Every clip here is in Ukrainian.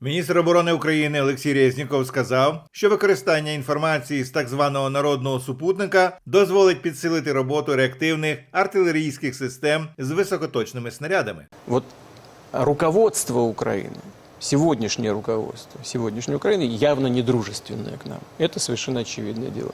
Міністр оборони України Олексій Резніков сказав, що використання інформації з так званого народного супутника дозволить підсилити роботу реактивних артилерійських систем з високоточними снарядами. Вот руководство Украины, сегодняшнее руководство сегодняшней Украины явно недружественное к нам. Это совершенно очевидное дело.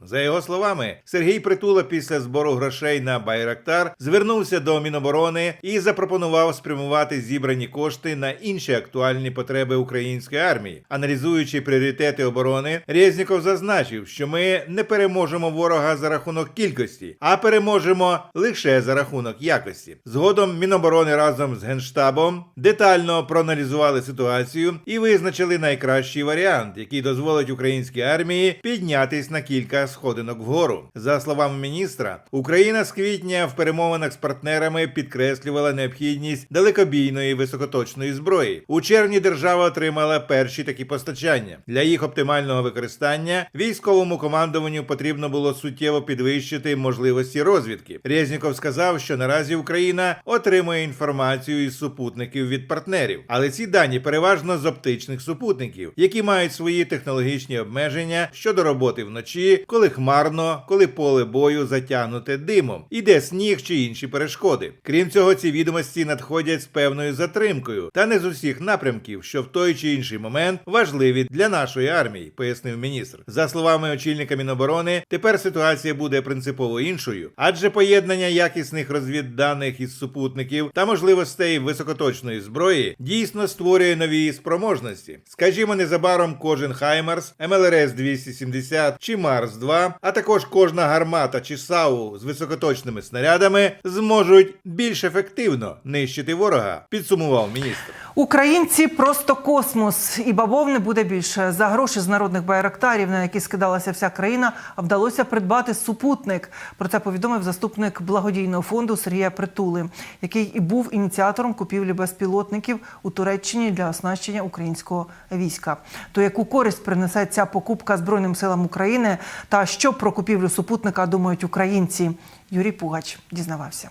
За його словами, Сергій Притула після збору грошей на Байрактар звернувся до Міноборони і запропонував спрямувати зібрані кошти на інші актуальні потреби української армії. Аналізуючи пріоритети оборони, Резніков зазначив, що ми не переможемо ворога за рахунок кількості, а переможемо лише за рахунок якості. Згодом Міноборони разом з генштабом детально проаналізували ситуацію і визначили найкращий варіант, який дозволить українській армії піднятись на кілька сходинок вгору. За словами міністра, Україна з квітня в перемовинах з партнерами підкреслювала необхідність далекобійної високоточної зброї. У червні держава отримала перші такі постачання. Для їх оптимального використання військовому командуванню потрібно було суттєво підвищити можливості розвідки. Резніков сказав, що наразі Україна отримує інформацію із супутників від партнерів, але ці дані переважно з оптичних супутників, які мають свої технологічні обмеження щодо роботи вночі, коли хмарно, коли поле бою затягнуте димом, іде сніг чи інші перешкоди. Крім цього, ці відомості надходять з певною затримкою, та не з усіх напрямків, що в той чи інший момент важливі для нашої армії, пояснив міністр. За словами очільника Міноборони, тепер ситуація буде принципово іншою, адже поєднання якісних розвідданих із супутників та можливостей високоточної зброї дійсно створює нові спроможності. Скажімо, незабаром кожен Хаймарс, МЛРС 270 чи Марс 2 а також кожна гармата чи САУ з високоточними снарядами зможуть більш ефективно нищити ворога, підсумував міністр. Українці просто космос, і бавовни буде більше. За гроші з народних байрактарів, на які скидалася вся країна, вдалося придбати супутник. Про це повідомив заступник благодійного фонду Сергія Притули, який і був ініціатором купівлі безпілотників у Туреччині для оснащення українського війська. То яку користь принесе ця покупка Збройним силам України та що про купівлю супутника думають українці? Юрій Пугач дізнавався.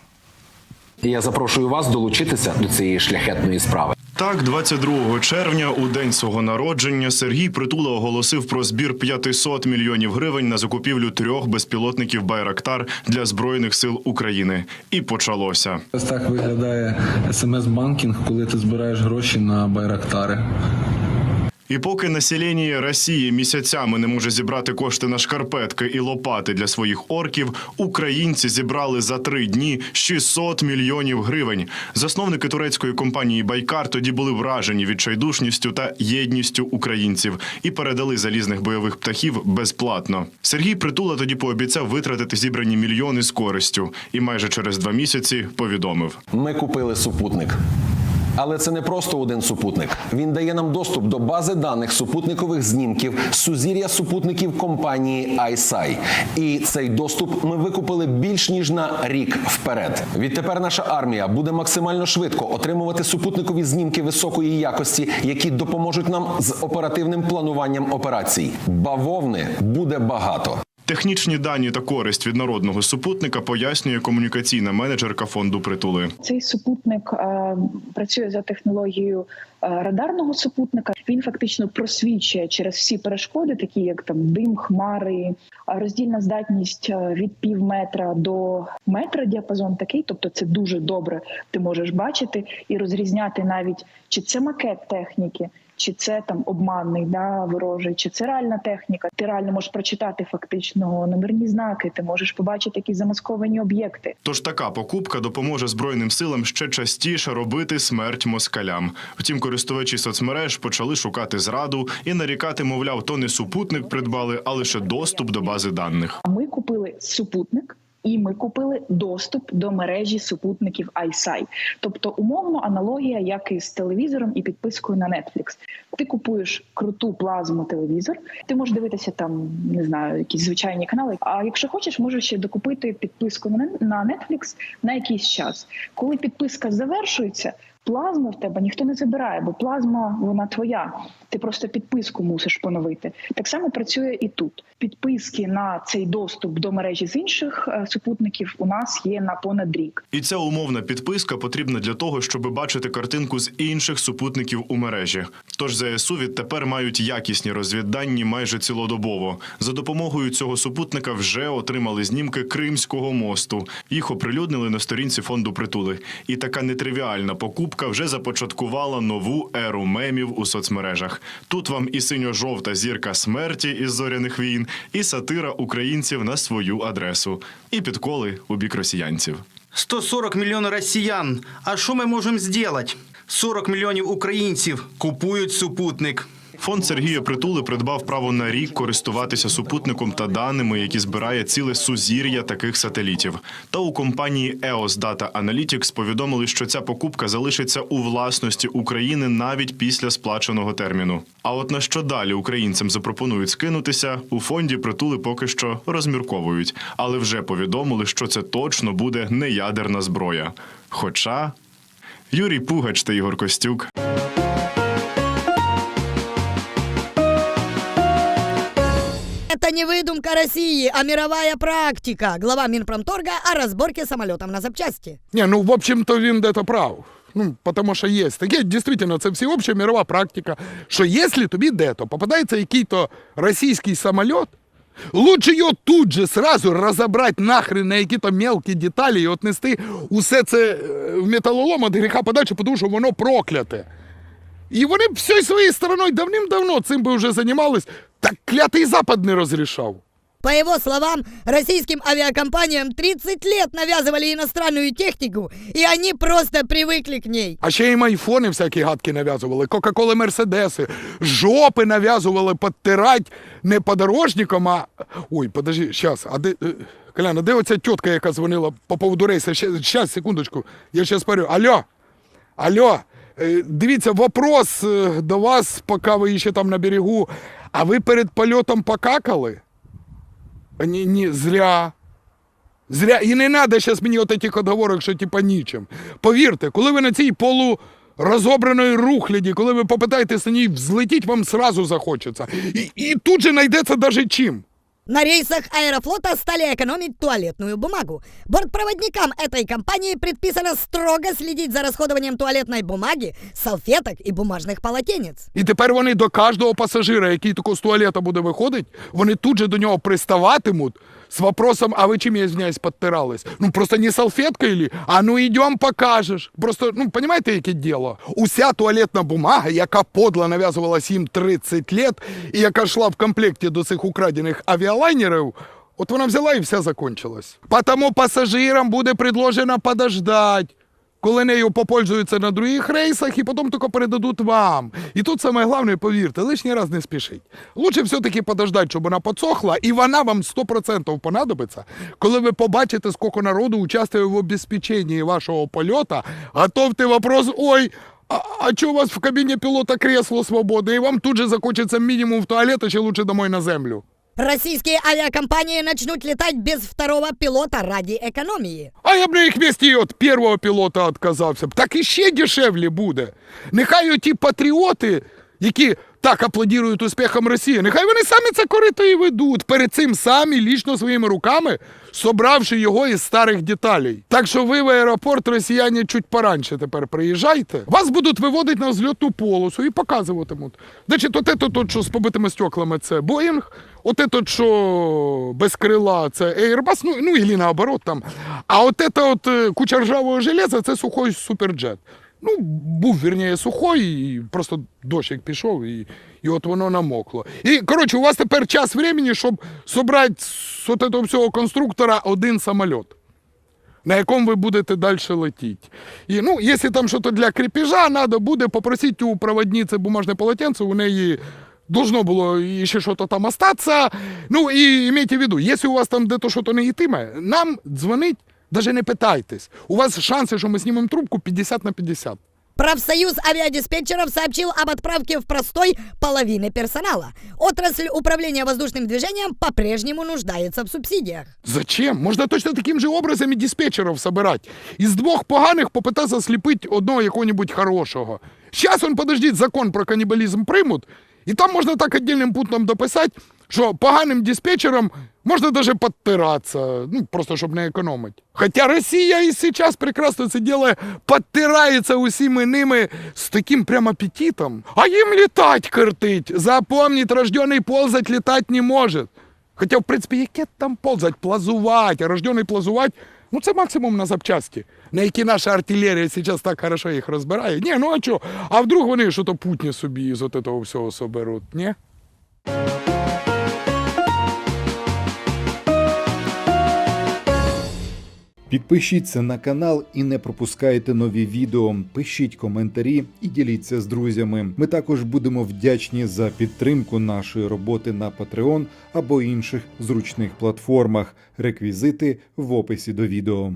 Я запрошую вас долучитися до цієї шляхетної справи. Так, 22 червня, у день свого народження, Сергій Притула оголосив про збір 500 мільйонів гривень на закупівлю трьох безпілотників Байрактар для збройних сил України. І почалося. Ось так виглядає смс-банкінг, коли ти збираєш гроші на байрактари. І поки населення Росії місяцями не може зібрати кошти на шкарпетки і лопати для своїх орків, українці зібрали за три дні 600 мільйонів гривень. Засновники турецької компанії Байкар тоді були вражені відчайдушністю та єдністю українців і передали залізних бойових птахів безплатно. Сергій Притула тоді пообіцяв витратити зібрані мільйони з користю, і майже через два місяці повідомив. Ми купили супутник. Але це не просто один супутник. Він дає нам доступ до бази даних супутникових знімків сузір'я супутників компанії ISI. І цей доступ ми викупили більш ніж на рік вперед. Відтепер наша армія буде максимально швидко отримувати супутникові знімки високої якості, які допоможуть нам з оперативним плануванням операцій. Бавовни буде багато. Технічні дані та користь від народного супутника пояснює комунікаційна менеджерка фонду притули. Цей супутник е, працює за технологією е, радарного супутника. Він фактично просвічує через всі перешкоди, такі як там дим, хмари, роздільна здатність е, від пів метра до метра діапазон такий. Тобто, це дуже добре. Ти можеш бачити і розрізняти навіть чи це макет техніки. Чи це там обманний да ворожий, чи це реальна техніка? Ти реально можеш прочитати фактично номерні знаки. Ти можеш побачити якісь замасковані об'єкти. Тож така покупка допоможе збройним силам ще частіше робити смерть москалям. Втім, користувачі соцмереж почали шукати зраду і нарікати, мовляв, то не супутник придбали, а лише доступ до бази даних. А ми купили супутник. І ми купили доступ до мережі супутників ISI. Тобто, умовно аналогія, як і з телевізором і підпискою на Netflix. Ти купуєш круту плазму телевізор, ти можеш дивитися там, не знаю, якісь звичайні канали. А якщо хочеш, можеш ще докупити підписку на Netflix на якийсь час. Коли підписка завершується, Плазму в тебе ніхто не забирає, бо плазма вона твоя. Ти просто підписку мусиш поновити. Так само працює і тут. Підписки на цей доступ до мережі з інших е, супутників у нас є на понад рік. І ця умовна підписка потрібна для того, щоб бачити картинку з інших супутників у мережі. Тож ЗСУ відтепер мають якісні розвіддані майже цілодобово. За допомогою цього супутника вже отримали знімки Кримського мосту. Їх оприлюднили на сторінці фонду притули. І така нетривіальна покупка вже започаткувала нову еру мемів у соцмережах. Тут вам і синьо-жовта зірка смерті із зоряних війн, і сатира українців на свою адресу, і підколи у бік росіянців. 140 мільйонів росіян. А що ми можемо зробити? 40 мільйонів українців купують супутник. Фонд Сергія Притули придбав право на рік користуватися супутником та даними, які збирає ціле сузір'я таких сателітів. Та у компанії EOS Data Analytics повідомили, що ця покупка залишиться у власності України навіть після сплаченого терміну. А от на що далі українцям запропонують скинутися, у фонді притули поки що розмірковують, але вже повідомили, що це точно буде не ядерна зброя. Хоча Юрій Пугач та Ігор Костюк. Это не выдумка России, а мировая практика. Глава Минпромторга о разборке самолетов на запчасти. Не, ну, в общем-то, він де-то прав. Ну, потому що є. Таке, дійсно, це всеобща мирова практика, що якщо тобі де-то попадається який-то російський самоліт, лучше його тут же сразу розібрати нахрен на які-то мелкі деталі і отнести усе це е, в металолом від гріха подальше, тому що воно прокляте. І вони б всією своєю стороною давним-давно цим би вже займалися, так клятий Запад не розрішав. По его словам, российским авиакомпаниям 30 лет навязывали иностранную технику, и они просто привыкли к ней. А ще їм айфони всякі гадки нав'язували, Кока-Коли Мерседеси, жопи нав'язували підтирати не подорожникам, а. Ой, подожди, щас, а де. е, Колян, а де оця тітка, яка дзвонила по поводу рейсу? Щас, секундочку, я ще спорю. Алло, алло, е, дивіться, вопрос е, до вас, поки ви ще там на берегу. А ви перед польотом покакали? Ні, ні, зря. Зря. І не треба зараз мені от таких отговорок, що типа нічим. Повірте, коли ви на цій полу розобраної рухляді, коли ви попитаєтесь на ній взлетіть, вам сразу захочеться. І, і тут же знайдеться навіть чим. На рейсах Аэрофлота стали экономить туалетную бумагу. Бортпроводникам этой компании предписано строго следить за расходованием туалетной бумаги, салфеток и бумажных полотенец. І тепер вони до кожного пасажира, який тако з туалета буде виходить, вони тут же до нього приставатимуть з вопросом, а ви чим, я извиняюсь, підтирались? Ну, просто не салфеткой или? А ну идем покажеш. Просто, ну, понимаете, яке діло? Уся туалетна бумага, яка подло нав'язувалась їм 30 лет, і яка йшла в комплекті до цих украдених авіалайнерів, от вона взяла і вся закончилась. Потому пасажирам буде предложено подождать коли нею попользуються на других рейсах і потім тільки передадуть вам. І тут саме головне, повірте, лишній раз не спішіть. Лучше все-таки подождати, щоб вона подсохла, і вона вам 100% понадобиться, коли ви побачите, скільки народу участвує в обезпеченні вашого польоту, готовте вопрос, ой, а, а что у вас в кабине пилота кресло свободное, и вам тут же закончится минимум в туалет, а еще лучше домой на землю. Российские авиакомпании начнут летать без второго пилота ради экономии. А я б на їх місці і от першого пілота відказався б. Так іще дешевле буде. Нехай оті патріоти, які так аплодують успіхам Росії, нехай вони самі це корито і ведуть. Перед цим самі лічно своїми руками, собравши його із старих деталей. Так що ви в аеропорт росіяни чуть пораньше тепер приїжджайте. Вас будуть виводити на взльотну полосу і показуватимуть. Значить, от це тут, що з побитими стеклами, це Боїнг, от це, що без крила, це Airbus, ну, ну і наоборот там. А от це от е, куча ржавого железа, це сухой суперджет. Ну, був, вірніше, сухой, і просто дощик пішов, і, і от воно намокло. І, коротше, у вас тепер час времени, щоб зібрати з от этого всього конструктора один самоліт на якому ви будете далі летіти. І, ну, якщо там щось для крепежа треба буде, попросіть у проводниці бумажне полотенце, у неї должно було ще щось там остатися. Ну, і имейте в виду, якщо у вас там де-то щось не йтиме, нам дзвонить, навіть не питайтесь. У вас шанси, що ми знімемо трубку 50 на 50. Профсоюз авиадиспетчеров сообщил об отправке в простой половины персонала. Отрасль управления воздушным движением по-прежнему нуждается в субсидиях. Зачем? Можна точно таким же образом і диспетчерів собирати. Із двох поганих попитатися сліпити одного якого-нибудь хорошого. Зараз, он, подождіть, закон про канібалізм приймуть, і там можна так віддільним пунктом дописати, що поганим диспетчерам можна даже подтиратися, ну, просто щоб не економити. Хоча Росія і зараз прекрасно це ділає, подтирається усіми ними з таким прям апетитом. А їм літать картить. Запомніть, рождений ползать літати не може. Хоча, в принципі, яке там ползать, плазувати, рождений плазувати, ну це максимум на запчасті, на які наша артилерія зараз так хорошо їх розбирає. Ні, ну а що? А вдруг вони що то путні собі з от цього всього соберуть, ні? Підпишіться на канал і не пропускайте нові відео. Пишіть коментарі і діліться з друзями. Ми також будемо вдячні за підтримку нашої роботи на Patreon або інших зручних платформах. Реквізити в описі до відео.